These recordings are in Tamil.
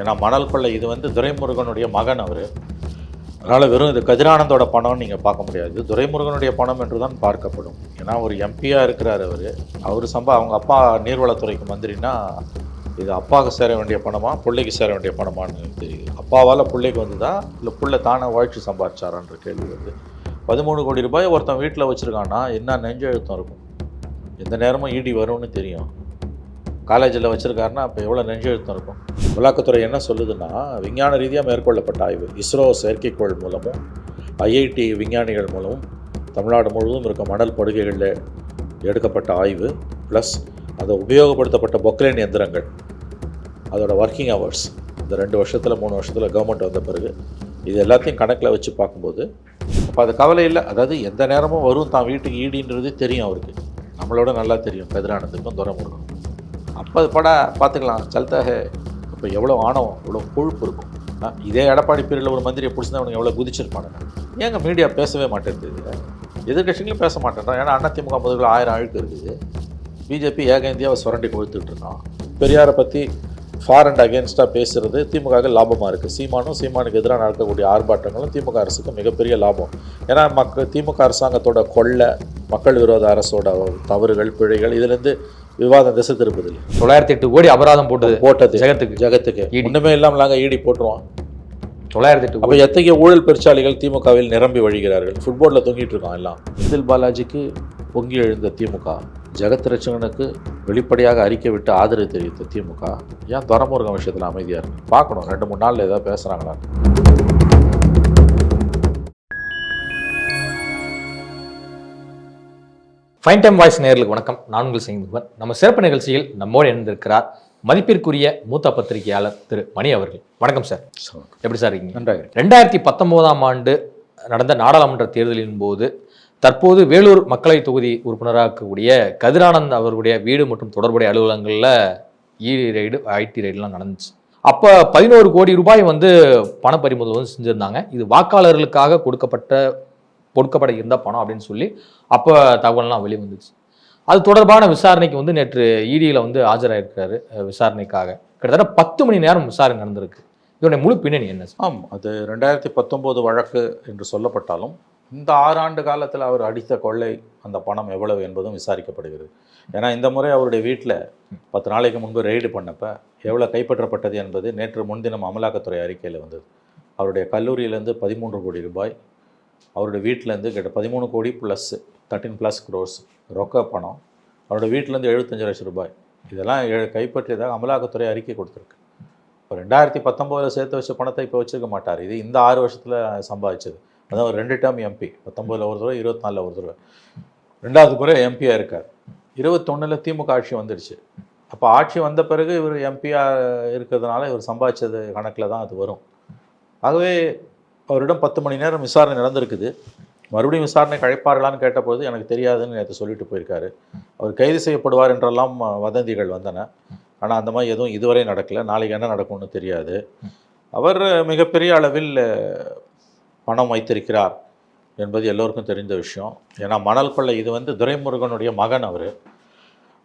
ஏன்னா மணல் கொள்ளை இது வந்து துரைமுருகனுடைய மகன் அவர். அதனால் வெறும் இது கதிரானந்தோட பணம்னு நீங்கள் பார்க்க முடியாது. துரைமுருகனுடைய பணம் என்று தான் பார்க்கப்படும். ஏன்னா ஒரு எம்பியாக இருக்கிறார் அவர். அவர் சம்பா அவங்க அப்பா நீர்வளத்துறைக்கு மந்திரினா இது அப்பாவுக்கு சேர வேண்டிய பணமா பிள்ளைக்கு சேர வேண்டிய பணமான்னு தெரியுது அப்பாவால் பிள்ளைக்கு வந்துதா? இல்லை பிள்ளை தானே வாழ்ச்சி சம்பாதிச்சாரான்ற கேள்வி வருது. பதிமூணு கோடி ரூபாய் ஒருத்தன் வீட்டில் வச்சுருக்கான்னா என்ன நெஞ்ச எழுத்தம் இருக்கும்? எந்த நேரமும் ஈடி வரும்னு தெரியும். காலேஜில் வச்சுருக்காருன்னா அப்போ எவ்வளோ நெஞ்சழுத்தம் இருக்கும்? அமலாக்கத்துறை என்ன சொல்லுதுன்னா விஞ்ஞான ரீதியாக மேற்கொள்ளப்பட்ட ஆய்வு. இஸ்ரோ செயற்கைக்கோள் மூலமும் ஐஐடி விஞ்ஞானிகள் மூலமும் தமிழ்நாடு முழுவதும் இருக்க மணல் படுகைகளில் எடுக்கப்பட்ட ஆய்வு ப்ளஸ் அதை உபயோகப்படுத்தப்பட்ட பொக்லைன் எந்திரங்கள். அதோட ஒர்க்கிங் ஹவர்ஸ் இந்த ரெண்டு வருஷத்தில் மூணு வருஷத்தில் கவர்மெண்ட் வந்த பிறகு இது எல்லாத்தையும் கணக்கில் வச்சு பார்க்கும்போது அப்போ அது கவலை இல்லை. அதாவது எந்த நேரமும் வரும் தான் வீட்டுக்கு ஈடின்றது தெரியும் அவருக்கு. நம்மளோட நல்லா தெரியும். கதிரானந்துக்கும் துரமுருகனும் அப்போ பட பார்த்துக்கலாம். சல்தாக இப்போ எவ்வளோ ஆணவம் எவ்வளோ கொழுப்பு இருக்கும். இதே எடப்பாடி பீரியடில் ஒரு மந்திரியை பிடிச்சிருந்தா அவனுக்கு எவ்வளோ குதிச்சிருப்பானுங்க. ஏங்க மீடியா பேசவே மாட்டேங்குது? எதிர்கட்சிகளும் பேச மாட்டேன்றான் ஏன்னா அதிமுக முதல்கள் ஆயிரம் அழுக்கு இருக்குது. பிஜேபி ஏக இந்தியாவை சுரண்டி கொழுத்துட்டு இருக்கான். பெரியாரை பற்றி ஃபார் அண்ட் அகேன்ஸ்டாக பேசுகிறது திமுகவுக்கு லாபமாக இருக்குது சீமானும் சீமானுக்கு எதிராக நடக்கக்கூடிய ஆர்ப்பாட்டங்களும் திமுக அரசுக்கு மிகப்பெரிய லாபம். ஏன்னா மக்கள் திமுக அரசாங்கத்தோட கொள்ளை மக்கள் விரோத அரசோட தவறுகள் பிழைகள் இதுலேருந்து விவாதம் திசை திருப்பதில்லை தொள்ளாயிரத்தி எட்டு கோடி அபராதம் போட்டது போட்டது. ஜெகத்துக்கு. ஜெகத்துக்கு. ஒன்றுமே இல்லாமல் நாங்கள் ஈடி போட்டுருவோம். தொள்ளாயிரத்தி எட்டு அப்போ எத்தகைய ஊழல் பெருச்சாளிகள் திமுகவில் நிரம்பி வழிகிறார்கள்? ஃபுட்பாலில் தொங்கிட்டு இருக்கோம் எல்லாம். செந்தில் பாலாஜிக்கு பொங்கி எழுந்த திமுக ஜெகத் ரட்சகனுக்கு வெளிப்படையாக அறிக்கை விட்டு ஆதரவு தெரிவித்த திமுக ஏன் துரமுருகன் விஷயத்தில் அமைதியாக இருக்கு? பார்க்கணும். ரெண்டு மூணு நாளில் ஏதாவது பேசுகிறாங்களா ஃபைன் டைம் வாய்ஸ் நேயர்களுக்கு வணக்கம். நான் உங்கள் சிங்குவன் நம்ம சிறப்பு நிகழ்ச்சியில் நம்மோடு இணைந்திருக்கிறார் மதிப்பிற்குரிய மூத்த பத்திரிகையாளர் திரு மணி அவர்கள். வணக்கம் சார். எப்படி சார் இருக்கீங்க? நன்றாக ரெண்டாயிரத்தி பத்தொன்பதாம் ஆண்டு நடந்த நாடாளுமன்ற தேர்தலின் போது தற்போது வேலூர் மக்களவை தொகுதி உறுப்பினராக இருக்கக்கூடிய கதிரானந்த் அவர்களுடைய வீடு மற்றும் தொடர்புடைய அலுவலகங்களில் இ ரைடு ஐடி ரைடுலாம் நடந்துச்சு. அப்போ பதினோரு கோடி ரூபாய் வந்து பண பறிமுதல் வந்து செஞ்சுருந்தாங்க. இது வாக்காளர்களுக்காக கொடுக்கப்பட்ட கொடுக்கப்பட இருந்த பணம் அப்படின்னு சொல்லி அப்போ தகவல்லாம் வெளியே வந்துச்சு. அது தொடர்பான விசாரணைக்கு வந்து நேற்று இடியில் வந்து ஆஜராயிருக்காரு விசாரணைக்காக. கிட்டத்தட்ட பத்து மணி நேரம் விசாரணை நடந்திருக்கு. இதோடைய முழு பின்னணி என்ன ஆம் அது ரெண்டாயிரத்தி பத்தொம்போது வழக்கு என்று சொல்லப்பட்டாலும் இந்த ஆறாண்டு காலத்தில் அவர் அடித்த கொள்ளை அந்த பணம் எவ்வளவு என்பதும் விசாரிக்கப்படுகிறது. ஏன்னா இந்த முறை அவருடைய வீட்டில் பத்து நாளைக்கு முன்பு ரெய்டு பண்ணப்போ எவ்வளோ கைப்பற்றப்பட்டது என்பது நேற்று முன்தினம் அமலாக்கத்துறை அறிக்கையில் வந்தது. அவருடைய கல்லூரியிலேருந்து பதிமூன்று கோடி ரூபாய் அவரோட வீட்டிலேருந்து கிட்ட பதிமூணு கோடி ப்ளஸ் தேர்ட்டின் ப்ளஸ் க்ரோஸ் ரொக்க பணம். அவரோட வீட்டிலேருந்து எழுபத்தஞ்சு லட்சம் ரூபாய். இதெல்லாம் எ- கைப்பற்றியதாக அமலாக்கத்துறை அறிக்கை கொடுத்துருக்கு. இப்போ ரெண்டாயிரத்தி பத்தொம்போதில் சேர்த்து வச்ச பணத்தை இப்போ வச்சிருக்க மாட்டார். இது இந்த ஆறு வருஷத்தில் சம்பாதிச்சது. அதான் ஒரு ரெண்டு டேர்ம் எம்பி பத்தொம்போதில் ஒரு தடவை இருபத்தி நாலில் ஒரு தடவை. ரெண்டாவது முறை எம்பியாக இருக்கார். இருபத்தொன்னில் திமுக ஆட்சி வந்துடுச்சு. அப்போ ஆட்சி வந்த பிறகு இவர் எம்பியாக இருக்கிறதுனால இவர் சம்பாதிச்சது கணக்கில் தான் அது வரும். ஆகவே அவரிடம் பத்து மணி நேரம் விசாரணை நடந்திருக்குது. மறுபடியும் விசாரணை கழைப்பார்களான்னு கேட்டபோது எனக்கு தெரியாதுன்னு நேற்று சொல்லிட்டு போயிருக்காரு. அவர் கைது செய்யப்படுவார் என்றெல்லாம் வதந்திகள் வந்தன. ஆனால் அந்த மாதிரி எதுவும் இதுவரை நடக்கலை. நாளைக்கு என்ன நடக்கும்னு தெரியாது. அவர் மிகப்பெரிய அளவில் பணம் வைத்திருக்கிறார் என்பது எல்லோருக்கும் தெரிந்த விஷயம். ஏன்னா மணல் கொள்ளை இது வந்து துரைமுருகனுடைய மகன் அவர்.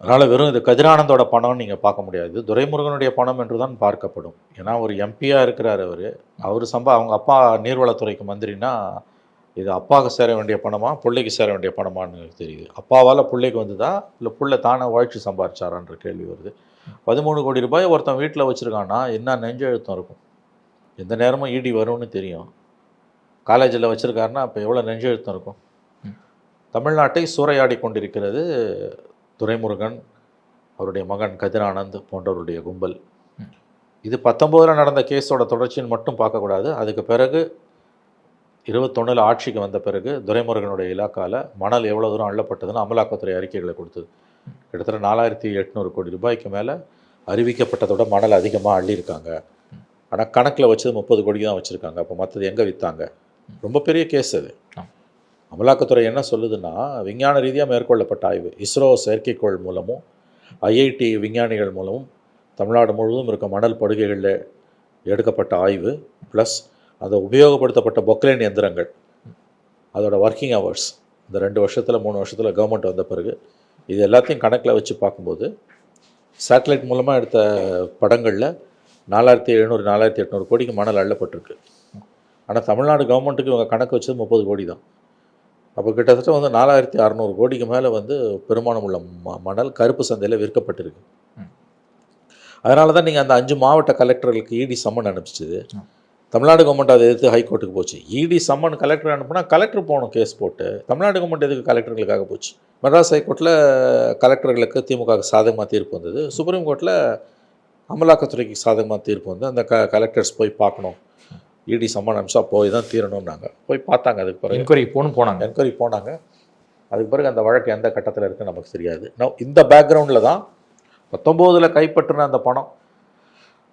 அதனால் வெறும் இது கதிரானந்தோட பணம்னு நீங்கள் பார்க்க முடியாது. துரைமுருகனுடைய பணம் என்று தான் பார்க்கப்படும். ஏன்னா ஒரு எம்பியாக இருக்கிறார் அவர். அவர் சம்பா அவங்க அப்பா நீர்வளத்துறைக்கு மந்திரினா இது அப்பாவுக்கு சேர வேண்டிய பணமா பிள்ளைக்கு சேர வேண்டிய பணமான்னு தெரியுது. அப்பாவால் பிள்ளைக்கு வந்துதா இல்லை பிள்ளை தானே வாழ்ச்சி சம்பாரிச்சாரான்ற கேள்வி வருது. பதிமூணு கோடி ரூபாய் ஒருத்தன் வீட்டில் வச்சுருக்கான்னா என்ன நெஞ்செழுத்தம் இருக்கும்? எந்த நேரமும் ஈடி வரும்னு தெரியும். காலேஜில் வச்சுருக்காருன்னா அப்போ எவ்வளோ நெஞ்செழுத்தம் இருக்கும்? தமிழ்நாட்டை சூறையாடி கொண்டிருக்கிறது துரைமுருகன் அவருடைய மகன் கதிரானந்த் போன்றவருடைய கும்பல். இது பத்தொம்போதில் நடந்த கேஸோட தொடர்ச்சின்னு மட்டும் பார்க்கக்கூடாது. அதுக்கு பிறகு இருபத்தொன்னில் ஆட்சிக்கு வந்த பிறகு துரைமுருகனுடைய இலாக்காவில் மணல் எவ்வளோ தூரம் அள்ளப்பட்டதுன்னு அமலாக்கத்துறை அறிக்கைகளை கொடுத்தது. கிட்டத்தட்ட நாலாயிரத்தி எட்நூறு கோடி ரூபாய்க்கு மேலே அறிவிக்கப்பட்டதோட மணல் அதிகமாக அள்ளியிருக்காங்க. ஆனால் கணக்கில் வச்சது முப்பது கோடி தான் வச்சுருக்காங்க. அப்போ மற்றது எங்கே விற்றாங்க ரொம்ப பெரிய கேஸ் அது. அமலாக்கத்துறை என்ன சொல்லுதுன்னா விஞ்ஞான ரீதியாக மேற்கொள்ளப்பட்ட ஆய்வு. இஸ்ரோ செயற்கைக்கோள் மூலமும் ஐஐடி விஞ்ஞானிகள் மூலமும் தமிழ்நாடு முழுவதும் இருக்க மணல் படுகைகளில் எடுக்கப்பட்ட ஆய்வு ப்ளஸ் அதை உபயோகப்படுத்தப்பட்ட பொக்லைன் எந்திரங்கள் அதோடய ஒர்க்கிங் ஹவர்ஸ் இந்த ரெண்டு வருஷத்தில் மூணு வருஷத்தில் கவர்மெண்ட் வந்த பிறகு இது எல்லாத்தையும் கணக்கில் வச்சு பார்க்கும்போது சேட்டலைட் மூலமாக எடுத்த படங்களில் நாலாயிரத்தி எழுநூறு நாலாயிரத்தி எட்நூறு கோடிக்கு மணல் அள்ளப்பட்டிருக்கு. ஆனால் தமிழ்நாடு கவர்மெண்ட்டுக்கு இவங்க கணக்கு வச்சது முப்பது கோடி தான். அப்போ கிட்டத்தட்ட வந்து நாலாயிரத்தி அறநூறு கோடிக்கு மேலே வந்து பெருமானம் உள்ள ம மணல் கருப்பு சந்தையில் விற்கப்பட்டிருக்கு. அதனால தான் நீங்கள் அந்த அஞ்சு மாவட்ட கலெக்டர்களுக்கு இடி சம்மன் அனுப்பிச்சிது. தமிழ்நாடு கவர்மெண்ட் அதை எதிர்த்து ஹைகோர்ட்டுக்கு போச்சு. இடி சம்மன் கலெக்டர் அனுப்புனா கலெக்டர் போகணும் கேஸ் போட்டு. தமிழ்நாடு கவர்மெண்ட் எதுக்கு கலெக்டர்களுக்காக போச்சு? மெட்ராஸ் ஹைகோர்ட்டில் கலெக்டர்களுக்கு திமுக சாதகமாக தீர்ப்பு வந்தது. சுப்ரீம் கோர்ட்டில் அமலாக்கத்துறைக்கு சாதகமாக தீர்ப்பு வந்து அந்த க கலெக்டர்ஸ் போய் பார்க்கணும். இடி சம்மன் அனுப்பிச்சா போய் தான் தீரணும்னாங்க. போய் பார்த்தாங்க அதுக்கு பிறகு. என்கொயரி போகணும் போனாங்க. என்கொயரி போனாங்க. அதுக்கு பிறகு அந்த வழக்கு எந்த கட்டத்தில் இருக்குன்னு நமக்கு தெரியாது. நான் இந்த பேக்ரவுண்டில் தான் பத்தொம்போதில் கைப்பற்றின அந்த பணம்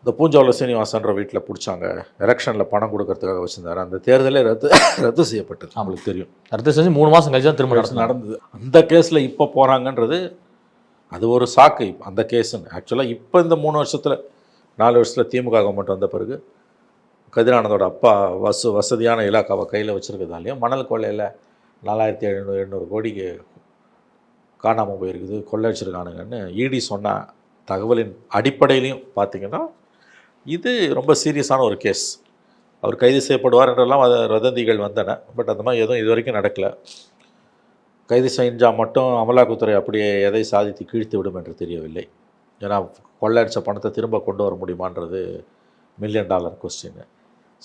இந்த பூஞ்சோல சீனிவாசன்ற வீட்டில் பிடிச்சாங்க. எலெக்ஷனில் பணம் கொடுக்கறதுக்காக வச்சுருந்தாரு. அந்த தேர்தலே ரத்து ரத்து செய்யப்பட்டது. நம்மளுக்கு தெரியும். அடுத்து செஞ்சு மூணு மாசம் கழிச்சு தான் திரும்ப நடந்தது. அந்த கேஸில் இப்போ போகிறாங்கன்றது அது ஒரு சாக்கு. அந்த கேஸுன்னு. ஆக்சுவலாக இப்போ இந்த மூணு வருஷத்தில் நாலு வருஷத்தில் திமுக கவர்மெண்ட் வந்த பிறகு கதிரானந்தோட அப்பா வசு வசதியான இலாக்காவை கையில் வச்சுருக்கதாலையும் மணல் கொள்ளையில் நாலாயிரத்தி எழுநூறு எண்ணூறு கோடிக்கு காணாமல் போயிருக்குது கொள்ளையடிச்சிருக்கானுங்கன்னு இடி சொன்ன தகவலின் அடிப்படையிலையும் பார்த்தீங்கன்னா இது ரொம்ப சீரியஸான ஒரு கேஸ். அவர் கைது செய்யப்படுவார் என்றெல்லாம் அது வதந்திகள் வந்தன பட் அந்த மாதிரி எதுவும் இது வரைக்கும் நடக்கலை. கைது செஞ்சால் மட்டும் அமலாக்கத்துறை அப்படியே எதை சாதித்து கீழ்த்து விடும் என்று தெரியவில்லை. ஏன்னா கொள்ளையடிச்ச பணத்தை திரும்ப கொண்டு வர முடியுமான்றது மில்லியன் டாலர் கொஸ்டின்னு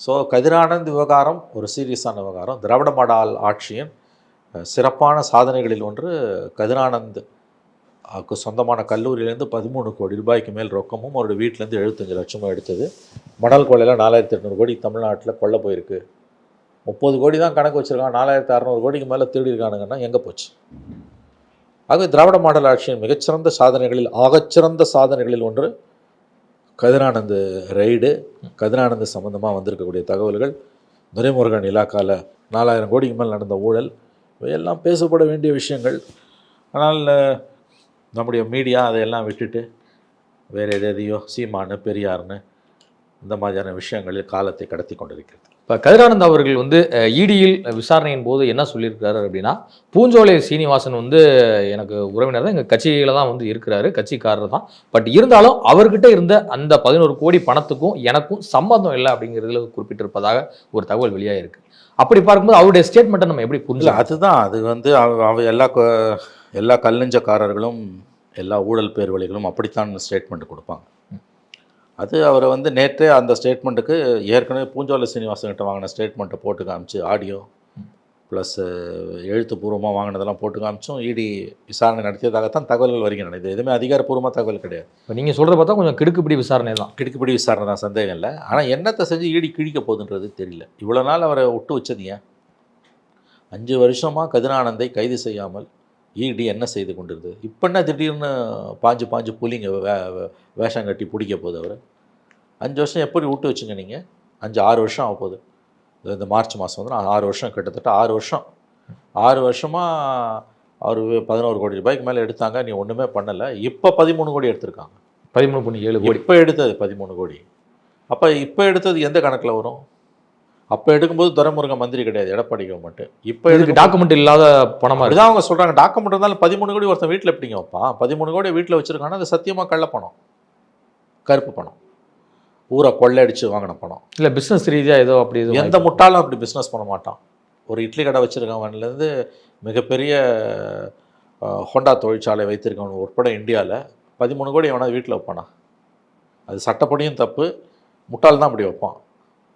ஸோ கதிரானந்த் விவகாரம் ஒரு சீரியஸான விவகாரம். திராவிட மாடல் ஆட்சியின் சிறப்பான சாதனைகளில் ஒன்று கதிரானந்த் அவருக்கு சொந்தமான கல்லூரியிலேருந்து பதிமூணு கோடி ரூபாய்க்கு மேல் ரொக்கமும் அவருடைய வீட்டிலேருந்து எழுபத்தஞ்சு லட்சமும் எடுத்தது. மணல் கொள்ளையில் நாலாயிரத்தி எட்நூறு கோடி தமிழ்நாட்டில் கொள்ள போயிருக்கு. முப்பது கோடி தான் கணக்கு வச்சுருக்காங்க. நாலாயிரத்தி அறநூறு கோடிக்கு மேலே திருடிருக்கானுங்கன்னா எங்கே போச்சு? ஆகவே திராவிட மாடல் ஆட்சியின் மிகச்சிறந்த சாதனைகளில் ஆகச்சிறந்த சாதனைகளில் ஒன்று கதிரானந்து ரைடு கதிரானந்து சம்மந்தமாக வந்திருக்கக்கூடிய தகவல்கள் துரைமுருகன் இலாக்காவில் நாலாயிரம் கோடிக்கு மேல் நடந்த ஊழல் இவையெல்லாம் பேசப்பட வேண்டிய விஷயங்கள். ஆனால் நம்முடைய மீடியா அதையெல்லாம் விட்டுட்டு வேறு எதையோ சீமானு பெரியார்னு இந்த மாதிரியான விஷயங்களில் காலத்தை கடத்தி கொண்டிருக்கிறது. இப்போ கதிரானந்த் அவர்கள் வந்து இடியில் விசாரணையின் போது என்ன சொல்லியிருக்காரு அப்படின்னா பூஞ்சோலை சீனிவாசன் வந்து எனக்கு உறவினர் தான். எங்கள் கட்சியில தான் வந்து இருக்கிறாரு. கட்சிக்காரர் தான். பட் இருந்தாலும் அவர்கிட்ட இருந்த அந்த பதினோரு கோடி பணத்துக்கும் எனக்கும் சம்மந்தம் இல்லை அப்படிங்கிறதுல குறிப்பிட்டிருப்பதாக ஒரு தகவல் வெளியாயிருக்கு. அப்படி பார்க்கும்போது அவருடைய ஸ்டேட்மெண்ட்டை நம்ம எப்படி புரிஞ்சலாம் அதுதான். அது வந்து அவ எல்லா எல்லா கல்லஞ்சக்காரர்களும் எல்லா ஊழல் பேர்வழிகளும் அப்படித்தான் ஸ்டேட்மெண்ட் கொடுப்பாங்க. அது அவரை வந்து நேற்றே அந்த ஸ்டேட்மெண்ட்டுக்கு ஏற்கனவே பூஞ்சோல சீனிவாசன்கிட்ட வாங்கின ஸ்டேட்மெண்ட்டை போட்டு காமிச்சு ஆடியோ ப்ளஸ் எழுத்துப்பூர்வமாக வாங்கினதெல்லாம் போட்டு காமிச்சும் இடி விசாரணை நடத்தியதாகத்தான் தகவல்கள் வருகின்றன. இது எதுவுமே அதிகாரப்பூர்வமாக தகவல் கிடையாது. இப்போ நீங்கள் சொல்கிறத பார்த்தா கொஞ்சம் கிடுக்குப்பிடி விசாரணை தான். கிடுக்குப்பிடி விசாரணை தான் சந்தேகம் இல்லை. ஆனால் என்னத்தை செஞ்சு ஈடி கிழிக்க போகுதுன்றது தெரியல. இவ்வளோ நாள் அவரை விட்டு வச்சது ஏன்? அஞ்சு வருஷமாக கதிரானந்தை கைது செய்யாமல் ஈடி என்ன செய்து கொண்டிருந்தது? இப்போ என்ன திடீர்னு பாஞ்சு பாஞ்சு புலிங்க வே- வேஷம் கட்டி பிடிக்க போகுது அவர்? அஞ்சு வருஷம் எப்படி விட்டு வச்சுங்க நீங்கள் அஞ்சு ஆறு வருஷம் ஆக போகுது. இந்த- மார்ச் மாதம் வந்து நான் ஆறு வருஷம் கிட்டத்தட்ட ஆறு வருஷம். ஆறு வருஷமாக அவர் பதினோரு கோடி ரூபாய்க்கு மேலே எடுத்தாங்க. நீ ஒன்றுமே பண்ணலை. இப்போ பதிமூணு கோடி எடுத்திருக்காங்க. பதிமூணு புள்ளி ஏழு கோடி. இப்போ எடுத்தது பதிமூணு கோடி. அப்போ இப்போ எடுத்தது எந்த கணக்கில் வரும்? அப்போ எடுக்கும்போது துரைமுருகன் மந்திரி கிடையாது. எடப்பாடி கவர்மெண்ட் இப்போ எடுக்க டாக்குமெண்ட் இல்லாத பணமா இருக்கு? அப்படிதான் அவங்க சொல்கிறாங்க டாக்குமெண்ட் இருந்தாலும் பதிமூணு கோடி ஒருத்தன் வீட்டில் எப்படிங்க வைப்பான்? பதிமூணு கோடி வீட்டில் வச்சிருக்கானா அது சத்தியமாக கள்ள பணம். கருப்பு பணம். ஊரை கொள்ளையடிச்சு வாங்கின பணம். இல்ல பிசினஸ் ரீதியா ஏதோ அப்படி எதுவும் எந்த முட்டாளும் அப்படி பிஸ்னஸ் பண்ண மாட்டான். ஒரு இட்லி கடை வச்சுருக்கவன்லேருந்து மிகப்பெரிய ஹோண்டா தொழிற்சாலை வைத்திருக்கவன் உட்பட இந்தியாவில் பதிமூணு கோடி எவனாவது வீட்டில் வைப்பானா? அது சட்டப்படியும் தப்பு முட்டாள் தான் அப்படி வைப்பான்.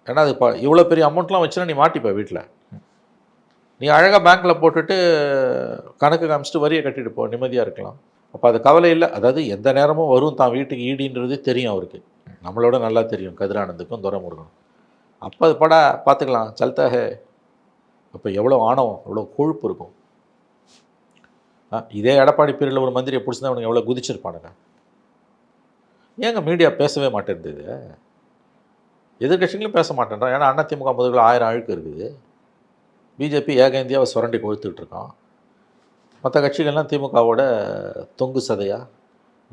ஏன்னா அது இப்போ இவ்வளோ பெரிய அமௌண்ட்லாம் வச்சுன்னா நீ மாட்டிப்ப வீட்டில் நீ அழகாக பேங்க்கில் போட்டுட்டு கணக்கு காமிச்சிட்டு வரியை கட்டிட்டு போ நிம்மதியாக இருக்கலாம். அப்போ அது கவலை இல்லை. அதாவது எந்த நேரமும் வரும் தான் வீட்டுக்கு ஈடின்றது தெரியும் அவருக்கு. நம்மளோட நல்லா தெரியும் கதிரானந்துக்கும் துரமுருகனும் அப்போ அது படா பார்த்துக்கலாம். சல்தாக அப்போ எவ்வளோ ஆணவம் எவ்வளோ கொழுப்பு இருக்கும். ஆ, இதே எடப்பாடி பீரியடில் ஒரு மந்திரியை பிடிச்சிருந்தா அவனுக்கு எவ்வளோ குதிச்சிருப்பானுங்க. ஏங்க மீடியா பேசவே மாட்டேங்குது எதிர்கட்சிகளும் பேச மாட்டேன்றான். ஏன்னா அதிமுக முதல்கள் ஆயிரம் அழுக்கு இருக்குது. பிஜேபி ஏக இந்தியாவை சுரண்டி கொழுத்துட்டு இருக்கான். மற்ற கட்சிகள்லாம் திமுகவோட தொங்கு சதையா?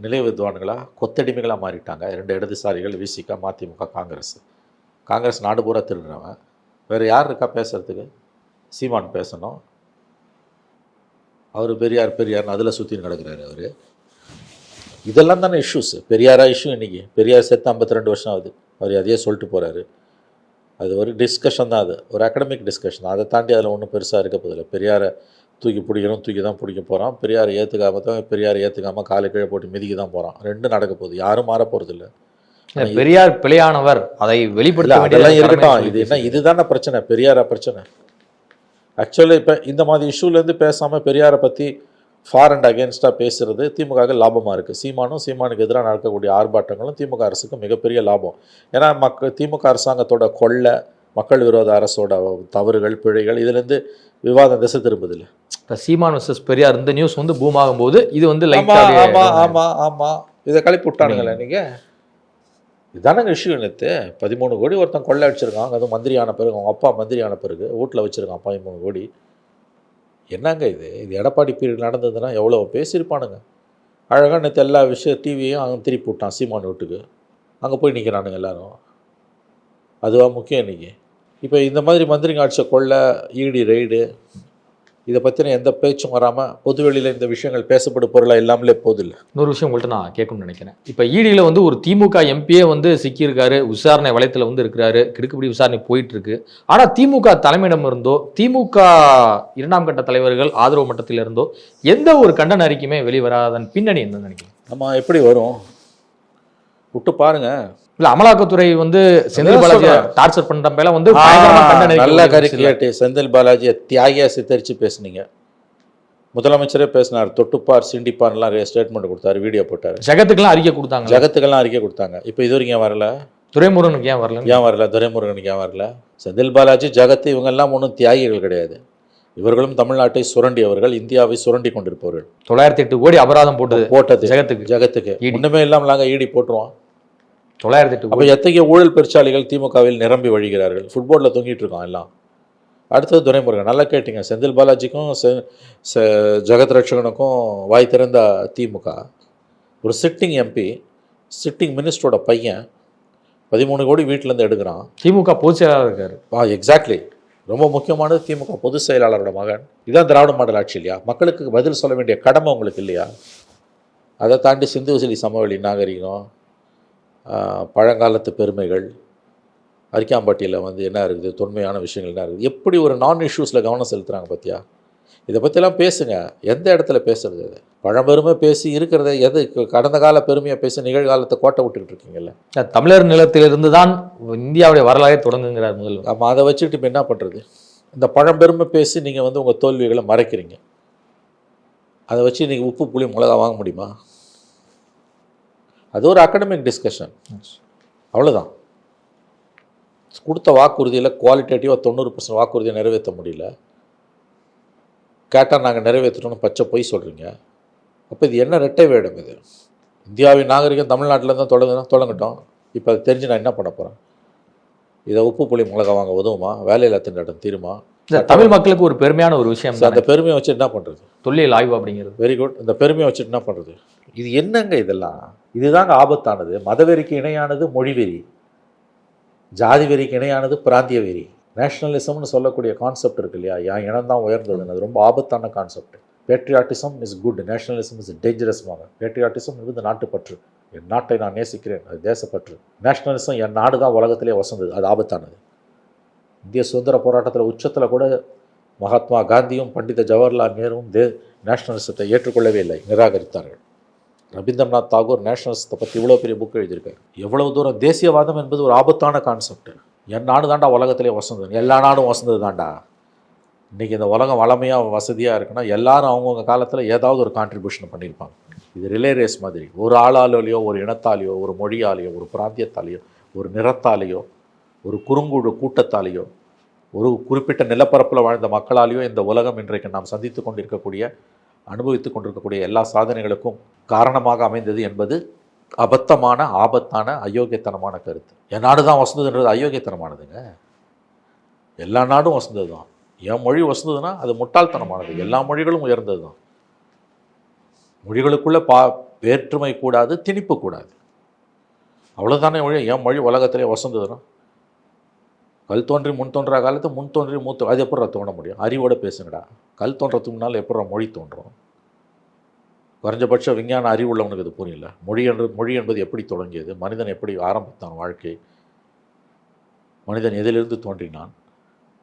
நிலை வித்வான்களாக கொத்தடிமைகளாக மாறிட்டாங்க. ரெண்டு இடதுசாரிகள் விசிகா மதிமுக காங்கிரஸ். காங்கிரஸ் நாடு பூரா திருடுறவன். வேறு யார் இருக்கா பேசுகிறதுக்கு சீமான் பேசணும். அவர் பெரியார் பெரியார்னு அதில் சுற்றின்னு கிடக்கிறாரு அவர். இதெல்லாம் தானே இஷ்யூஸ் பெரியாரா இஷ்யூ இன்றைக்கி பெரியார் சேர்த்து ஐம்பத்தி ரெண்டு வருஷம் ஆகுது. அவர் அதையே சொல்லிட்டு போகிறாரு அது ஒரு டிஸ்கஷன் தான் அது. ஒரு அகடமிக் டிஸ்கஷன் அதை தாண்டி அதில் ஒன்றும் பெருசாக இருக்க போதில்லை பெரியாரை தூக்கி பிடிக்கணும் தூக்கி தான் பிடிக்க போகிறான் பெரியாரை ஏற்றுக்காம தான் பெரியாரை ஏற்றுக்காம காலை கீழே போட்டு மிதிக்க தான் போகிறான் ரெண்டும் நடக்க போகுது. யாரும் மாற போகிறதில்ல இல்ல, பெரியார் பிழையானவர். அதை வெளிப்படுத்த அதெல்லாம் இருக்கட்டும். இது என்ன இதுதானே பிரச்சனை? பெரியாரா பிரச்சனை? ஆக்சுவலி இப்போ இந்த மாதிரி இஷ்யூலேருந்து பேசாமல் பெரியாரை பற்றி ஃபார் அண்ட் அகேன்ஸ்டாக பேசுறது திமுகவுக்கு லாபமாக இருக்குது சீமானும் சீமானுக்கு எதிராக நடக்கக்கூடிய ஆர்ப்பாட்டங்களும் திமுக அரசுக்கு மிகப்பெரிய லாபம். ஏன்னா மக்கள் திமுக அரசாங்கத்தோட கொள்ளை மக்கள் விரோத அரசோட தவறுகள் பிழைகள் இதுலேருந்து விவாதம் திசை திரும்புதில்லை இப்ப சீமான் வர்சஸ் பெரியார் இந்த நியூஸ் வந்து பூம் ஆகும்போது இது வந்து ஆமா லைட்டா ஆமா ஆமா ஆமா. இதை கழிப்பு விட்டானுங்களே நீங்க. இதானங்க இஷ்யூ நேற்று பதிமூணு கோடி ஒருத்தன் கொள்ளை அடிச்சிருக்கான் அதுவும் மந்திரி ஆன பிறகு அவங்க அப்பா மந்திரி ஆன பிறகு வீட்டில் வச்சிருக்கான் பதிமூணு கோடி. என்னங்க இது? இது எடப்பாடி பீரியட் நடந்ததுன்னா எவ்வளோ பேசியிருப்பானுங்க? அழகாக நேற்று எல்லா விஷயம் டிவியும் அங்கே திருப்பி விட்டான் சீமான் வீட்டுக்கு. அங்கே போய் நிற்கிறானுங்க எல்லாரும். அதுவா முக்கியம் இன்னைக்கு? இப்போ இந்த மாதிரி மந்திரிங்க அடிச்ச கொள்ளை ஈடி ரெய்டு இதை பற்றின எந்த பேச்சும் வராமல் பொதுவெளியில் இந்த விஷயங்கள் பேசப்படும் பொருளாக இல்லாமலே போதில்லை. இன்னொரு விஷயம் உங்கள்கிட்ட நான் கேட்கணும்னு நினைக்கிறேன். இப்போ ஈடியில் வந்து ஒரு திமுக எம்பியே வந்து சிக்கியிருக்காரு விசாரணை வளையத்தில் வந்து இருக்கிறாரு கிடுக்குப்பிடி விசாரணை போயிட்டு இருக்கு ஆனால் திமுக தலைமையிடம் இருந்தோ திமுக இரண்டாம் கட்ட தலைவர்கள் ஆதரவு மட்டத்தில் இருந்தோ எந்த ஒரு கண்டன அறிக்கையுமே வெளிவராதன் பின்னணி என்னன்னு நினைக்கிறேன் நம்ம எப்படி வரும்? விட்டு பாருங்க. இல்ல அமலாக்கத்துறை வந்து செந்தில் அதான் பாலாஜி சொல்றேன். டார்ச்சர் பண்ற மேல வந்து நல்ல? கேட்டு செந்தில் பாலாஜியை தியாகியா சித்தரிச்சு பேசுனீங்க. முதலமைச்சரே பேசினார் தொட்டுப்பார் சிண்டிப்பார்லாம் ஸ்டேட்மெண்ட் கொடுத்தாரு வீடியோ போட்டார். ஜெகத்துக்கெல்லாம் அறிக்கை கொடுத்தாங்க. ஜகத்துக்கெல்லாம் அறிக்கை கொடுத்தாங்க. இப்போ இது வரைக்கும் வரல? துரைமுருகனுக்கு ஏன் வரல ஏன் வரல? துரைமுருகனுக்கு ஏன் வரல? செந்தில் பாலாஜி ஜகத் இவங்கெல்லாம் ஒன்றும் தியாகிகள் கிடையாது. இவர்களும் தமிழ்நாட்டை சுரண்டியவர்கள் இந்தியாவை சுரண்டி கொண்டிருப்பவர்கள் தொள்ளாயிரத்தி எட்டு கோடி அபராதம் போட்டது போட்டது ஜெகத்துக்கு. ஜகத்துக்கு. ஒண்ணுமே இல்லாமல் நாங்கள் ஈடி போட்டுருவோம் தொள்ளாயிரத்தி எட்டு அப்போ எத்தகைய ஊழல் பெருச்சாளிகள் திமுகவில் நிரம்பி வழிகிறார்கள்? ஃபுட்பாலில் தொங்கிட்டு இருக்கோம் எல்லாம். அடுத்தது துரைமுருகன். நல்லா கேட்டிங்க. செந்தில் பாலாஜிக்கும் ஜெகத் ரட்சகனுக்கும் வாய் திறந்த திமுக. ஒரு சிட்டிங் எம்பி சிட்டிங் மினிஸ்டரோட பையன் பதிமூணு கோடி வீட்டிலேருந்து எடுக்கிறான். திமுக பொதுச் செயலாளர் இருக்காரு. வா எக்ஸாக்ட்லி ரொம்ப முக்கியமானது திமுக பொதுச் செயலாளரோட மகன். இதான் திராவிட மாடல் ஆட்சி இல்லையா? மக்களுக்கு பதில் சொல்ல வேண்டிய கடமை உங்களுக்கு இல்லையா? அதை தாண்டி சிந்து வசதி சமவெளி நாகரிகம் பழங்காலத்து பெருமைகள் அரிக்காம்பட்டியில் வந்து என்ன இருக்குது தொன்மையான விஷயங்கள் என்ன இருக்குது எப்படி ஒரு நான் இஷ்யூஸில் கவனம் செலுத்துகிறாங்க பார்த்தியா இதை பற்றிலாம் பேசுங்க. எந்த இடத்துல பேசுறது அது? பழம்பெருமை பேசி இருக்கிறத எது? கடந்த கால பெருமையை பேசி நிகழ்காலத்தை கோட்டை விட்டுக்கிட்டு இருக்கீங்கல்ல? தமிழர் நிலத்திலிருந்து தான் இந்தியாவுடைய வரலாறே தொடங்குங்கிறார் முதல்வர். நம்ம அதை வச்சுக்கிட்டு இப்போ என்ன பண்ணுறது இந்த பழம்பெருமை பேசி நீங்கள் வந்து உங்கள் தோல்விகளை மறைக்கிறீங்க. அதை வச்சு நீங்கள் உப்பு புளி மிளகா வாங்க முடியுமா? அது ஒரு அகடமிக் டிஸ்கஷன் அவ்வளோதான் கொடுத்த வாக்குறுதியில் குவாலிட்டேட்டிவாக தொண்ணூறு பர்சன்ட் வாக்குறுதியை நிறைவேற்ற முடியல. கேட்டால் நாங்கள் நிறைவேற்றணும்னு பச்சை பொய் சொல்கிறீங்க அப்போ இது என்ன ரெட்டை வேடம் இது? இந்தியாவின் நாகரிகம் தமிழ்நாட்டில் தான் தொடங்குனா தொடங்கட்டும். இப்போ அது தெரிஞ்சு நான் என்ன பண்ண போகிறேன் இதை உப்பு புளி மிளகா வாங்க உதவுமா? வேலையில்லா திண்டாட்டம் தீருமா? தமிழ் மக்களுக்கு ஒரு பெருமையான ஒரு விஷயம் அந்த பெருமையை வச்சு என்ன பண்ணுறது தொல்லியல் ஆய்வு அப்படிங்கிறது. வெரி குட் இந்த பெருமையை வச்சுட்டு என்ன பண்ணுறது இது என்னங்க இதெல்லாம்? இதுதாங்க ஆபத்தானது. மதவெறிக்கு இணையானது மொழி வெறி. ஜாதி வெறிக்கு இணையானது பிராந்திய வெறி. நேஷனலிசம்னு சொல்லக்கூடிய கான்செப்ட் இருக்கு இல்லையா? என் இனம் தான் உயர்ந்ததுன்னு அது ரொம்ப ஆபத்தான concept patriotism is good nationalism is dangerous வாங்க. பேட்ரியாட்டிசம் என்பது நாட்டுப்பற்று. என் நாட்டை நான் நேசிக்கிறேன். அது தேசப்பற்று. நேஷனலிசம் என் நாடு தான் உலகத்திலே வசந்தது. அது ஆபத்தானது. இந்திய சுதந்திர போராட்டத்தில் உச்சத்தில் கூட மகாத்மா காந்தியும் பண்டித ஜவஹர்லால் நேருவும் தே நேஷனலிசத்தை ஏற்றுக்கொள்ளவே இல்லை. நிராகரித்தார்கள். ரவீந்திரநாத் தாகூர் நேஷனலிசத்தை பற்றி இவ்வளோ பெரிய புக் எழுதியிருக்காரு. எவ்வளவு தூரம் தேசியவாதம் என்பது ஒரு ஆபத்தான கான்செப்ட் என் நாடு தாண்டா உலகத்திலே வசந்தது. எல்லா நாடும் வசந்தது தாண்டா இன்றைக்கி இந்த உலகம் வளமையாக வசதியாக இருக்குன்னா எல்லாரும் அவங்கவுங்க காலத்தில் ஏதாவது ஒரு கான்ட்ரிபியூஷன் பண்ணியிருப்பாங்க. இது ரிலே ரேஸ் மாதிரி. ஒரு ஆளாலேயோ ஒரு இனத்தாலேயோ ஒரு மொழியாலேயோ ஒரு பிராந்தியத்தாலேயோ ஒரு நிறத்தாலேயோ ஒரு குறுங்குழு கூட்டத்தாலேயோ ஒரு குறிப்பிட்ட நிலப்பரப்பில் வாழ்ந்த மக்களாலேயோ இந்த உலகம் இன்றைக்கு நாம் சந்தித்து கொண்டிருக்கக்கூடிய அனுபவித்து கொண்டிருக்கக்கூடிய எல்லா சாதனைகளுக்கும் காரணமாக அமைந்தது என்பது அபத்தமான ஆபத்தான அயோக்கியத்தனமான கருத்து. என் நாடு தான் வசந்ததுன்றது அயோக்கியத்தனமானதுங்க. எல்லா நாடும் வசந்தது தான் என் மொழி வசந்ததுன்னா அது முட்டாள்தனமானது. எல்லா மொழிகளும் உயர்ந்தது தான் மொழிகளுக்குள்ளே பா வேற்றுமை கூடாது திணிப்பு கூடாது. அவ்வளோதானே மொழி என் மொழி உலகத்திலே வசந்ததுன்னா? கல் தோன்றி முன் தோன்றா காலத்து முன் தோன்றி மூத்த அது எப்படா தோண முடியும்? அறிவோட பேசுங்கடா. கல் தோன்றதுக்கு முன்னால் எப்படா மொழி தோன்றும்? குறைஞ்சபட்ச விஞ்ஞான அறிவு உள்ளவனுக்கு இது புரியல. மொழி என்று மொழி என்பது எப்படி தொடங்கியது? மனிதன் எப்படி ஆரம்பித்தான் வாழ்க்கை? மனிதன் எதிலிருந்து தோன்றினான்?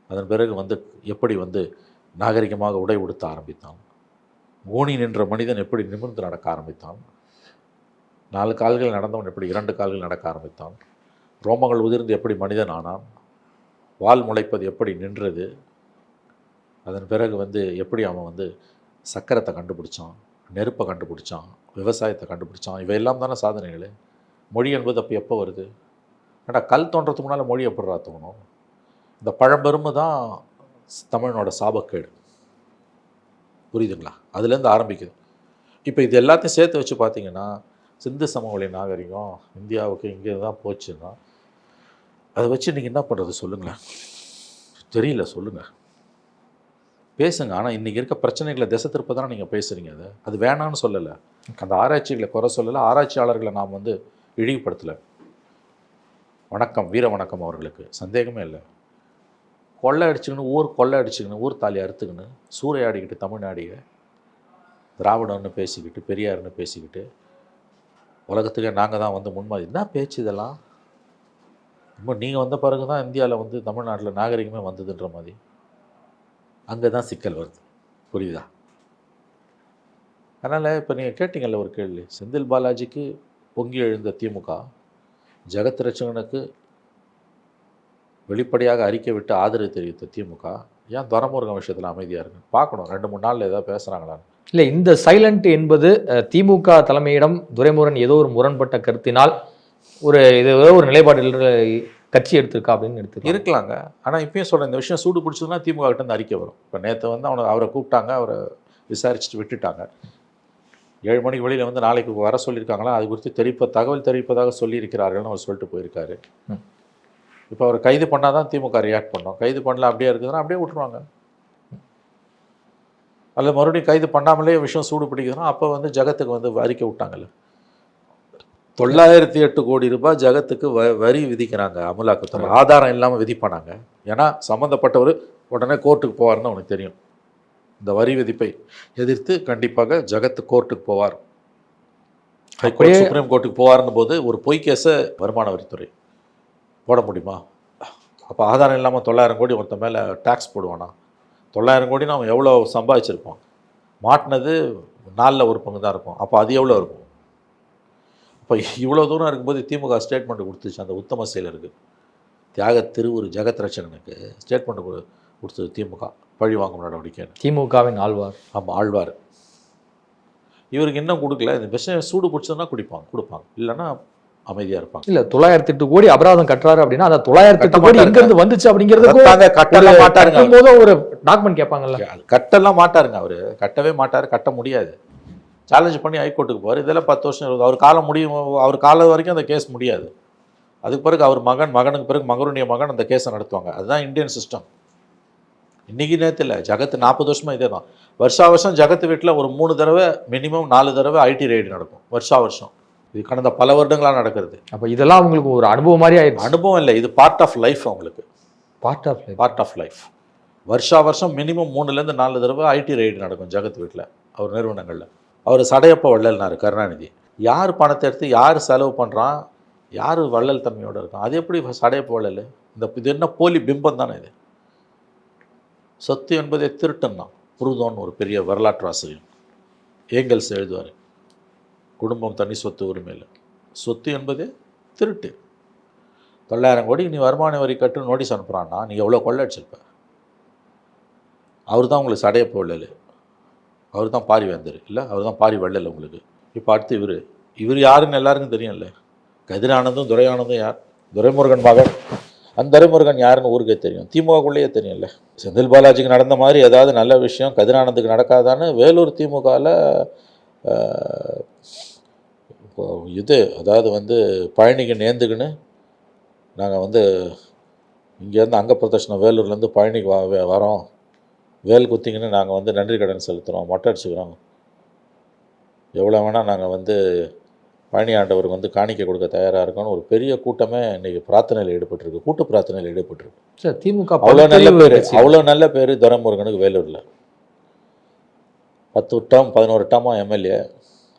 அதன் பிறகு வந்து எப்படி வந்து நாகரிகமாக உடை உடுத்த ஆரம்பித்தான்? ஊனி நின்ற மனிதன் எப்படி நிமிர்ந்து நடக்க ஆரம்பித்தான்? நாலு கால்கள் நடந்தவன் எப்படி இரண்டு கால்கள் நடக்க ஆரம்பித்தான்? ரோமங்கள் உதிர்ந்து எப்படி மனிதன் ஆனான்? வால் முளைப்பது எப்படி நின்றது? அதன் பிறகு வந்து எப்படி அவன் வந்து சக்கரத்தை கண்டுபிடிச்சான்? நெருப்பை கண்டுபிடிச்சான்? விவசாயத்தை கண்டுபிடிச்சான்? இவையெல்லாம் தானே சாதனைகள்? மொழி என்பது அப்போ எப்போ வருது? ஏன்னா கல் தோன்றதுக்கு முன்னால் மொழி எப்படிரா தோணும்? இந்த பழம்பெருமை தான் தமிழனோட சாபக்கேடு. புரியுதுங்களா? அதுலேருந்து ஆரம்பிக்குது. இப்போ இது எல்லாத்தையும் சேர்த்து வச்சு பார்த்தீங்கன்னா சிந்து சமவெளி நாகரிகம் இந்தியாவுக்கு இங்கே தான் போச்சுன்னா அதை வச்சு நீங்கள் என்ன பண்ணுறது சொல்லுங்களேன் தெரியல சொல்லுங்கள் பேசுங்க. ஆனால் இன்றைக்கி இருக்க பிரச்சனைகளை திசை திருப்ப தானே நீங்கள் பேசுகிறீங்க அது. அது வேணான்னு சொல்லலை. அந்த ஆராய்ச்சிகளை குறை சொல்லலை. ஆராய்ச்சியாளர்களை நாம் வந்து இழிவுபடுத்தலை. வணக்கம். வீர வணக்கம் அவர்களுக்கு. சந்தேகமே இல்லை. கொள்ளை அடிச்சுக்கணும் ஊர் கொள்ளை அடிச்சுக்கின்னு ஊர் தாலி அறுத்துக்கின்னு சூறையாடிக்கிட்டு தமிழ்நாடிய திராவிடம்னு பேசிக்கிட்டு பெரியார்னு பேசிக்கிட்டு உலகத்துக்கே நாங்கள் தான் வந்து முன்மாதிரி. என்ன பேச்சு இதெல்லாம்? ரொம்ப நீங்கள் வந்த பிறகு தான் இந்தியாவில் வந்து தமிழ்நாட்டில் நாகரிகமே வந்ததுன்ற மாதிரி. அங்கே தான் சிக்கல் வருது. புரியுதா? அதனால் இப்போ நீங்கள் கேட்டிங்கல்ல ஒரு கேள்வி. செந்தில் பாலாஜிக்கு பொங்கி எழுந்த திமுக ஜெகத் ரட்சகனுக்கு வெளிப்படையாக அறிக்கை விட்டு ஆதரவு தெரிவித்த திமுக ஏன் துரமுருகன் விஷயத்தில் அமைதியாக இருக்கு? பார்க்கணும். ரெண்டு மூணு நாளில் ஏதாவது பேசுகிறாங்களான்னு இல்லை இந்த சைலண்ட் என்பது திமுக தலைமையிடம் துரைமுருகன் ஏதோ ஒரு முரண்பட்ட கருத்தினால் ஒரு இது ஒரு நிலைப்பாட்டில் கட்சி எடுத்திருக்கா அப்படின்னு எடுத்துக்கலாம் இருக்கலாங்க. ஆனால் இப்பயும் சொல்கிறேன் இந்த விஷயம் சூடு பிடிச்சதுன்னா திமுக கிட்ட அறிக்கை வரும். இப்போ நேற்று வந்து அவனை அவரை கூப்பிட்டாங்க அவரை விசாரிச்சுட்டு விட்டுட்டாங்க. ஏழு மணிக்கு வெளியில் வந்து நாளைக்கு வர சொல்லியிருக்காங்களா? அது குறித்து தெரிவிப்ப தகவல் தெரிவிப்பதாக சொல்லியிருக்கிறார்கள்னு அவர் சொல்லிட்டு போயிருக்காரு. இப்போ அவர் கைது பண்ணால் தான் திமுக ரியாக்ட் பண்ணோம். கைது பண்ணல அப்படியே இருக்குதுன்னா அப்படியே விட்டுருவாங்க. அல்ல மறுபடியும் கைது பண்ணாமலே விஷயம் சூடு பிடிக்குதுன்னா அப்போ வந்து ஜகத்துக்கு வந்து அறிக்கை விட்டாங்கல்ல. தொள்ளாயிரத்தி எட்டு கோடி ரூபாய் ஜகத்துக்கு வ வரி விதிக்கிறாங்க அமலாக்கத்துறை ஆதாரம் இல்லாமல் விதிப்பானாங்க. ஏன்னா சம்மந்தப்பட்டவர் உடனே கோர்ட்டுக்கு போவார்னு அவனுக்கு தெரியும். இந்த வரி விதிப்பை எதிர்த்து கண்டிப்பாக ஜகத் கோர்ட்டுக்கு போவார். ஹைகோர்ட் சுப்ரீம் கோர்ட்டுக்கு போவார்னு போது ஒரு பொய் கேஸை வருமான வரித்துறை போட முடியுமா? அப்போ ஆதாரம் இல்லாமல் தொள்ளாயிரம் கோடி ஒருத்த மேலே டேக்ஸ் போடுவானா? தொள்ளாயிரம் கோடினா அவன் எவ்வளோ சம்பாதிச்சிருப்பான்? மாட்டினது நாலில் ஒரு பங்கு தான் இருக்கும். அப்போ அது எவ்வளோ இருக்கும்? இப்போ இவ்வளோ தூரம் இருக்கும்போது திமுக ஸ்டேட்மெண்ட் கொடுத்துச்சு அந்த உத்தம செயலருக்கு. தியாக திருவுரு ஜெகத் ரட்சகனுக்கு ஸ்டேட்மெண்ட் கொடு கொடுத்தது திமுக. பழி வாங்கும் நடவடிக்கை திமுகவின் ஆழ்வார். ஆமாம் ஆழ்வார். இவருக்கு இன்னும் கொடுக்கல. இந்த விஷயம் சூடு பிடிச்சதுன்னா குடிப்பாங்க கொடுப்பாங்க. இல்லைன்னா அமைதியாக இருப்பாங்க. இல்ல தொள்ளாயிரத்தி எட்டு கோடி அபராதம் கட்டுறாரு அப்படின்னா அந்த தொள்ளாயிரத்தி எட்டு கோடி மாட்டாருங்க. எங்க இருந்து வந்துச்சு அப்படிங்கிறதுக்கும் கட்டாங்க, கட்டலாம் மாட்டாருங்க போதும் ஒரு டாக்குமெண்ட் கேட்பாங்கல்ல. கட்டெல்லாம் மாட்டாருங்க அவர். கட்டவே மாட்டார் கட்ட முடியாது. சேலஞ்ச் பண்ணி ஹைகோர்ட்டுக்கு போவார். இதெல்லாம் பத்து வருஷம் இருபது அவர் காலம் முடியும் அவர் காலம் வரைக்கும் அந்த கேஸ் முடியாது. அதுக்கு பிறகு அவர் மகன் மகனுக்கு பிறகு மகனுடைய மகன் அந்த கேஸை நடத்துவாங்க. அதுதான் இந்தியன் சிஸ்டம் இன்னைக்கு நேரத்தில் இல்லை ஜகத்து நாற்பது வருஷமா இதே தான். வருஷா வருஷம் ஜகத்து வீட்டில் ஒரு மூணு தடவை மினிமம் நாலு தடவை ஐடி ரைடு நடக்கும். வருஷா வருஷம். இது கடந்த பல வருடங்களாக நடக்கிறது. அப்ப இதெல்லாம் உங்களுக்கு ஒரு அனுபவம் மாதிரி ஆயிடுச்சு. அனுபவம் இல்லை இது பார்ட் ஆஃப் லைஃப் அவங்களுக்கு. Part of life part of life வருஷா வருஷம் மினிமம் மூணுலேருந்து நாலு தடவை ஐடி ரைடு நடக்கும் ஜெகத் வீட்டில் அவர் நிறுவனங்களில். அவர் சடையப்ப வள்ளல்னார் கருணாநிதி. யார் பணத்தை எடுத்து யார் செலவு பண்ணுறான் யார் வள்ளல் தன்மையோடு இருக்கான்? அது எப்படி சடையப்ப வள்ளல்? இந்த இது என்ன போலி பிம்பம் தானே இது? சொத்து என்பதே திருட்டன் தான். புருதோன்னு ஒரு பெரிய வரலாற்று ஆசிரியர். ஏங்கல்ஸ் எழுதுவார் குடும்பம் தனி சொத்து உரிமையில் சொத்து என்பதே திருட்டு. தொள்ளாயிரம் கோடி நீ வருமான வரி கட்டு நோட்டீஸ் அனுப்புகிறான்னா நீ எவ்வளோ கொள்ளை அடிச்சிருப்ப? அவர் தான் உங்களுக்கு சடையப்ப வள்ளல். அவர் தான் பாரி வேந்தர். இல்லை அவர் தான் பாரி வள்ளல் உங்களுக்கு இப்போ அடுத்து இவர். இவர் யாருன்னு எல்லாருக்கும் தெரியும்ல? கதிரானந்தும் துரையானந்தும் யார்? துரைமுருகன் மகன். அந்த துரைமுருகன் யாருன்னு ஊருக்கே தெரியும். திமுகக்குள்ளேயே தெரியும்ல. செந்தில் பாலாஜிக்கு நடந்த மாதிரி ஏதாவது நல்ல விஷயம் கதிரானந்துக்கு நடக்காதான்னு வேலூர் திமுகவில் இது அதாவது வந்து பழனிக்கு நேர்ந்துக்கின்னு நாங்கள் வந்து இங்கேருந்து அங்க பிரதர்ஷனம் வேலூர்லேருந்து பழனிக்கு வரோம். வேல் குத்திங்கன்னு நாங்கள் வந்து நன்றி கடன் செலுத்துகிறோம் மொட்டை அடிச்சுக்கிறோம் எவ்வளோ வேணால் நாங்கள் வந்து பழனி ஆண்டவருக்கு வந்து காணிக்கை கொடுக்க தயாராக இருக்கோம்னு ஒரு பெரிய கூட்டமே இன்னைக்கு பிரார்த்தனையில் ஈடுபட்டிருக்கு கூட்டு பிரார்த்தனையில் ஈடுபட்டிருக்கு. சார் திமுக அவ்வளோ நல்ல பேர் கட்சி. அவ்வளோ நல்ல பேர் துரைமுருகனுக்கு வேலூரில். பத்து டேர்ம் பதினோரு டேர்மா எம்எல்ஏ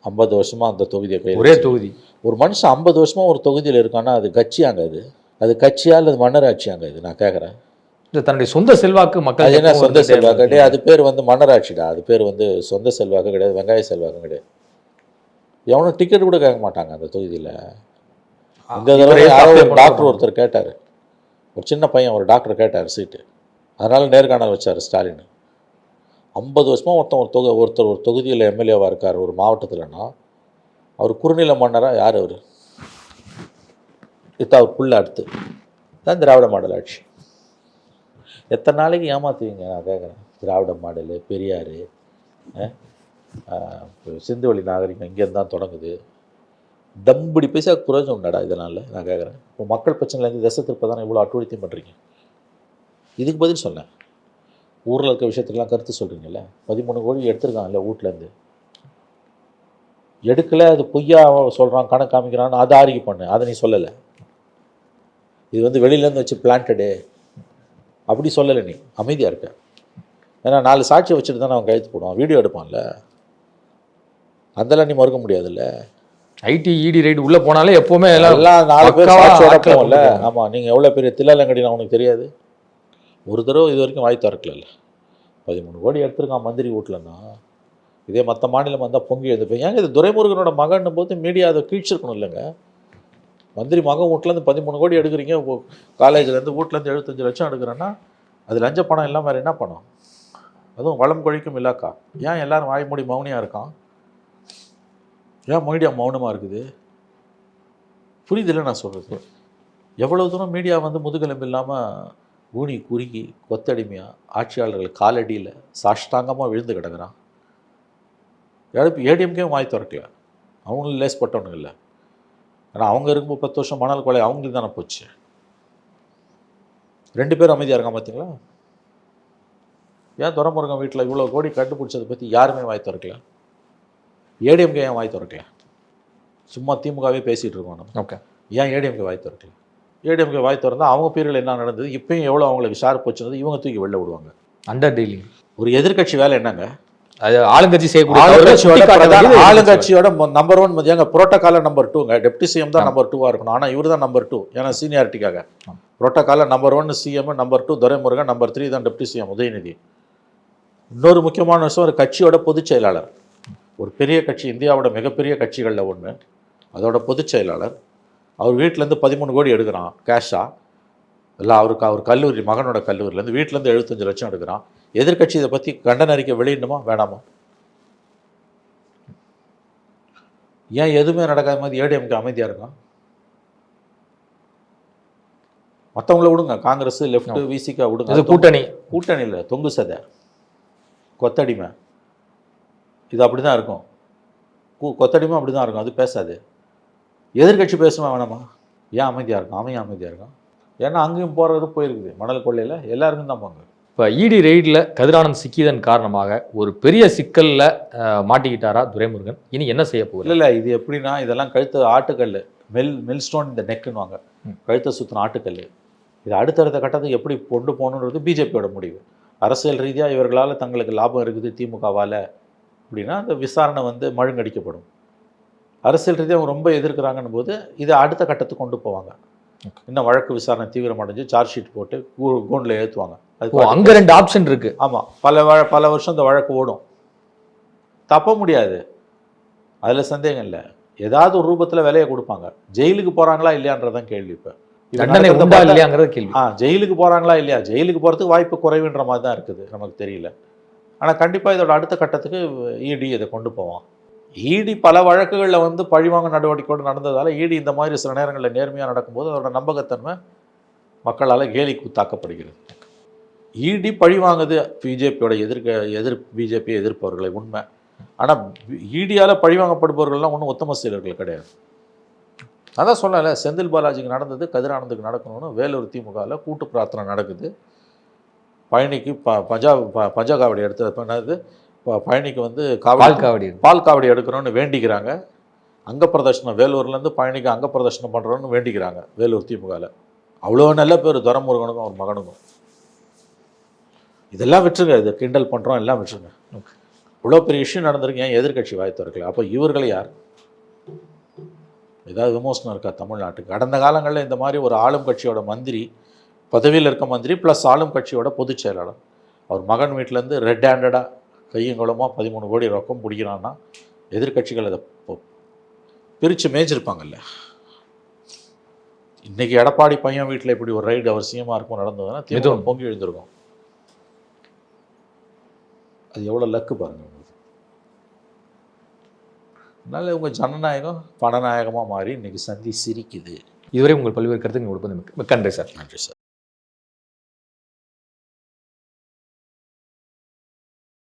ஐம்பது வருஷமா அந்த தொகுதியை கையில் ஒரே தொகுதி. ஒரு மனுஷன் ஐம்பது வருஷமா ஒரு தொகுதியில் இருக்கான்னா அது கட்சியாங்க அது. அது கட்சியா அல்லது மன்னராட்சியாங்க இது நான் கேட்குறேன் தன்னுடைய சொந்த செல்வாக்கு மக்கள் என்ன சொந்த செல்வாக்கு. டேய், அது பேர் வந்து மன்னராட்சிடா. அது பேர் வந்து சொந்த செல்வாக்கு கிடையாது வெங்காய செல்வாக்கும் கிடையாது. எவனும் டிக்கெட் கூட கேட்க மாட்டாங்க அந்த தொகுதியில். இந்த தடவை யாரோ ஒரு டாக்டர் ஒருத்தர் கேட்டார். ஒரு சின்ன பையன் ஒரு டாக்டர் கேட்டார் சீட்டு அதனால நேர்காணல் வச்சார் ஸ்டாலின். ஐம்பது வருஷமா ஒருத்தன் ஒரு தொகு ஒருத்தர் ஒரு தொகுதியில் எம்எல்ஏவாக இருக்கார் ஒரு மாவட்டத்தில்னா அவர் குறுநில மன்னரா யார் அவர்? இது அவர் புள்ள அடுத்து. தான் திராவிட மாடல் ஆட்சி. எத்தனை நாளைக்கு ஏமாத்துவீங்க? நான் கேட்குறேன் திராவிட மாடல் பெரியார் சிந்துவெளி நாகரிகம் இங்கேருந்து தான் தொடங்குது. டம்புடி பைசா குறைஞ்ச உண்டாடா இதனால் நான் கேட்குறேன் இப்போ மக்கள் பிரச்சனைலேருந்து திசை திருப்ப தானே இவ்வளோ அட்டுழித்தியம் பண்ணுறீங்க இதுக்கு பதில் சொன்னேன் ஊரில் இருக்க விஷயத்துக்கெல்லாம் கருத்து சொல்கிறீங்கல்ல பதிமூணு கோடி எடுத்திருக்காங்கல்ல வீட்டிலேருந்து எடுக்கலை அது பொய்யா சொல்கிறான் கணக்கு காமிக்கிறான்னு அதை ஆரிக்கு பண்ணு. அதை நீ சொல்லலை. இது வந்து வெளியிலேருந்து வச்சு பிளான்டடு அப்படி சொல்லலை நீ. அமைதியாக இருக்க. ஏன்னா நாலு சாட்சியை வச்சுட்டு தானே அவன் கையெழுத்து போடுவான். வீடியோ எடுப்பான்ல. அதெல்லாம் நீ மறுக்க முடியாதுல்ல. ஐடி இடி ரைடு உள்ள போனாலே எப்பவுமே எல்லாம் நாலு பேர் கொண்டு போவாங்க. ஆமாம் நீங்கள் எவ்வளோ பெரிய தில்லாலங்கடினா உனக்கு தெரியாது. ஒரு தடவை இது வரைக்கும் வாய் திறக்கல பதிமூணு கோடி எடுத்திருக்கான் மந்திரி வீட்லன்னா இதே மற்ற மாநிலம் வந்தால் பொங்கி எழுந்துப்பேன் ஏங்க இது துரைமுருகனோட மகன் போது மீடியா அதை கீழ்ச்சிருக்கணும் இல்லைங்க? மந்திரி மகன் வீட்டிலேருந்து பதிமூணு கோடி எடுக்கிறீங்க காலேஜ்லேருந்து வீட்டிலேருந்து எழுபத்தஞ்சு லட்சம் எடுக்கிறேன்னா அது லஞ்ச பணம் எல்லாம் வேறு என்ன பணம்? அதுவும் வளம் கொழிக்கும் இல்லாக்கா ஏன் எல்லோரும் வாய் மூடி மௌனியாக இருக்கான்? ஏன் மீடியா மௌனமாக இருக்குது? புரியுதில்ல நான் சொல்கிறது எவ்வளோ தூரம் மீடியா வந்து முதுகெலும்பு இல்லாமல் ஊனி குறுகி கொத்தடிமையாக ஆட்சியாளர்கள் காலடியில் சாஷ்டாங்கமாக விழுந்து கிடக்குறான்? எடுப்பு ஏடிஎம்கே வாய் திறக்கல. அவங்களும் லேஸ்பட்டவனுங்க இல்லை. ஏன்னா அவங்க இருக்கும்போது பத்து வருஷம் மணல் கொலை அவங்களுக்கு தானே போச்சு. ரெண்டு பேரும் அமைதியாக இருக்கான் பார்த்தீங்களா ஏன் துரமுருகன் வீட்டில் இவ்வளோ கோடி கண்டுபிடிச்சதை பற்றி யாருமே வாய் திறக்கல? ஏடிஎம்கே ஏன் வாய் திறக்கல? சும்மா திமுகவே பேசிகிட்டு இருக்கோம் நம்ம. ஓகே. ஏன் ஏடிஎம்கே வாய் திறக்கல? ஏடிஎம்கே வாய் திறந்தா அவங்க பீரியடில் என்ன நடந்தது? இப்பயும் எவ்வளோ அவங்களுக்கு ஷார்ப் வச்சுருந்தது இவங்க தூக்கி வெளில விடுவாங்க. அண்டர் டீலிங் ஒரு எதிர்க்கட்சி வேலை என்னங்க? அது ஆளுங்கட்சி செய்யக்கூடிய ஆளுங்கட்சியோட நம்பர் ஒன் ஏங்க புரோட்டோகால நம்பர் டூங்க டெப்டி சிஎம் தான் நம்பர் டூவாக இருக்கணும். ஆனால் இவர் தான் நம்பர் டூ ஏன்னா சீனியாரிட்டிக்காக புரோட்டோகால number one CM number two Duraimurugan number three தான் டெப்டி சிஎம் உதயநிதி. இன்னொரு முக்கியமான விஷயம் ஒரு கட்சியோட பொதுச் செயலாளர். ஒரு பெரிய கட்சி இந்தியாவோட மிகப்பெரிய கட்சிகளில் ஒன்று அதோட பொதுச் செயலாளர். அவர் வீட்டிலேருந்து பதிமூணு கோடி எடுக்கிறான் கேஷா இல்லை அவருக்கு அவர் கல்லூரி மகனோட கல்லூரியிலேருந்து வீட்டிலேருந்து எழுபத்தஞ்சு லட்சம் எடுக்கிறான். எதிர்க்கட்சி இதை பற்றி கண்டன அறிக்கை வெளியிடணுமா? வேணாமா? ஏன் எதுவுமே நடக்காத மாதிரி ஏடிஎம்கே அமைதியாக இருக்கும் மற்றவங்கள விடுங்க. காங்கிரஸ் லெஃப்ட் விசிகா விடுங்க. அது கூட்டணி. கூட்டணியில் தொங்கு சதை. கொத்தடிமை. இது அப்படி தான் இருக்கும் கொத்தடிமை அப்படி தான் இருக்கும். அது பேசாது. எதிர்க்கட்சி பேசுமா வேணாமா? ஏன் அமைதியாக இருக்கும் ஏன் அமைதியாக இருக்கும் ஏன்னா அங்கேயும் போகிறது போயிருக்குது. மணல் கொள்ளையில் எல்லாருக்கும் தான் போங்க. இப்போ இடி ரெய்டில் கதிரானந்த் சிக்கியதன் காரணமாக ஒரு பெரிய சிக்கல்ல மாட்டிக்கிட்டாரா துரைமுருகன்? இனி என்ன செய்ய போகிறார்? இல்லை இல்லை இது எப்படின்னா இதெல்லாம் கழுத்து ஆட்டுக்கல் மெல் மெல் ஸ்டோன் இந்த நெக்குன்னுவாங்க. கழுத்தை சுற்றின ஆட்டுக்கல் இது அடுத்தடுத்த கட்டத்துக்கு எப்படி கொண்டு போகணுன்றது பிஜேபியோட முடிவு. அரசியல் ரீதியாக இவர்களால் தங்களுக்கு லாபம் இருக்குது திமுகவால் அப்படின்னா அந்த விசாரணை வந்து மழுங்கடிக்கப்படும். அரசியல் ரீதியாக அவங்க ரொம்ப எதிர்க்கிறாங்கன்னு போது இதை அடுத்த கட்டத்துக்கு கொண்டு போவாங்க. இன்னும் வழக்கு விசாரணை தீவிரமடைஞ்சு சார்ஜ் ஷீட் போட்டு கூண்டில் ஏற்றுவாங்க அது அங்க ரெண்டு ஆப்ஷன் இருக்கு. ஆமாம் பல பல வருஷம் இந்த வழக்கு ஓடும். தப்ப முடியாது. அதில் சந்தேகம் இல்லை. ஏதாவது ஒரு ரூபத்தில் விலையை கொடுப்பாங்க. ஜெயிலுக்கு போகிறாங்களா இல்லையான்றதான் கேள்வி இப்போ. தண்டனை உண்டா இல்லையாங்கிறது கேள்வி. ஆ ஜெயிலுக்கு போகிறாங்களா இல்லையா? ஜெயிலுக்கு போகிறதுக்கு வாய்ப்பு குறைவுன்ற மாதிரி தான் இருக்குது நமக்கு தெரியல. ஆனால் கண்டிப்பாக இதோட அடுத்த கட்டத்துக்கு இடி இதை கொண்டு போவான். இடி பல வழக்குகளில் வந்து பழிவாங்க நடவடிக்கையோடு நடந்ததால் இடி இந்த மாதிரி சில நேரங்களில் நேர்மையாக நடக்கும்போது அதோட நம்பகத்தன்மை மக்களால் கேலி கூத்தாக்கப்படுகிறது. இடி பழி வாங்குது பிஜேபியோட எதிர்க்க எதிர் பிஜேபி எதிர்ப்பவர்களை உண்மை. ஆனால் ஈடியால் பழிவாங்கப்படுபவர்கள்லாம் ஒன்றும் உத்தம செயலர்கள் கிடையாது. அதான் சொல்லலை செந்தில் பாலாஜிக்கு நடந்தது கதிரானந்துக்கு நடக்கணும்னு வேலூர் திமுகவில் கூட்டு பிரார்த்தனை நடக்குது. பழனிக்கு ப பஞ்சா ப- பஞ்சா காவடி எடுத்து என்னது? ப- பழனிக்கு வந்து காவடி பால் காவடி. பால் காவடி எடுக்கணும்னு வேண்டிக்கிறாங்க. அங்க பிரதர்ஷனம் வேலூர்லேருந்து பழனிக்கு அங்க பிரதர்ஷனம் பண்ணுறோன்னு வேண்டிக்கிறாங்க வேலூர் திமுகவில் அவ்வளோ நல்ல பேர் துரமுருகனுக்கும் அவர் மகனுக்கும். இதெல்லாம் விட்டுருங்க இது கிண்டல் பண்ணுறோம் எல்லாம் விட்டுருங்க. இவ்வளோ பெரிய இஷ்யூ நடந்திருக்கு ஏன் எதிர்க்கட்சி வாய் திறக்கல? அப்போ இவர்கள் யார்? ஏதாவது விமோசனம் இருக்கா தமிழ்நாட்டுக்கு? கடந்த காலங்களில் இந்த மாதிரி ஒரு ஆளும் கட்சியோட மந்திரி பதவியில் இருக்க மந்திரி ப்ளஸ் ஆளும் கட்சியோட பொதுச் செயலாளர். அவர் மகன் வீட்டிலேருந்து ரெட் ஹேண்டடாக கையங்குளமாக பதிமூணு கோடி ரொக்கம் பிடிக்கிறான்னா எதிர்க்கட்சிகள் அதை பிரித்து மேய்ச்சிருப்பாங்கல்ல இன்னைக்கு எடப்பாடி பையன் வீட்டில் இப்படி ஒரு ரைடு அவர் சிஎம்மாக இருக்கும் நடந்ததுன்னா மிகவும். பொங்கி எழுந்திருக்கும். அது எவ்வளோ லக்கு பாருங்க உங்களுக்கு. அதனால இவங்க ஜனநாயகம் பணநாயகமாக மாறி இன்னைக்கு சந்தி சிரிக்குது. இதுவரை உங்கள் பல்வேறு மிக்க மிக்க நன்றி சார். நன்றி சார்.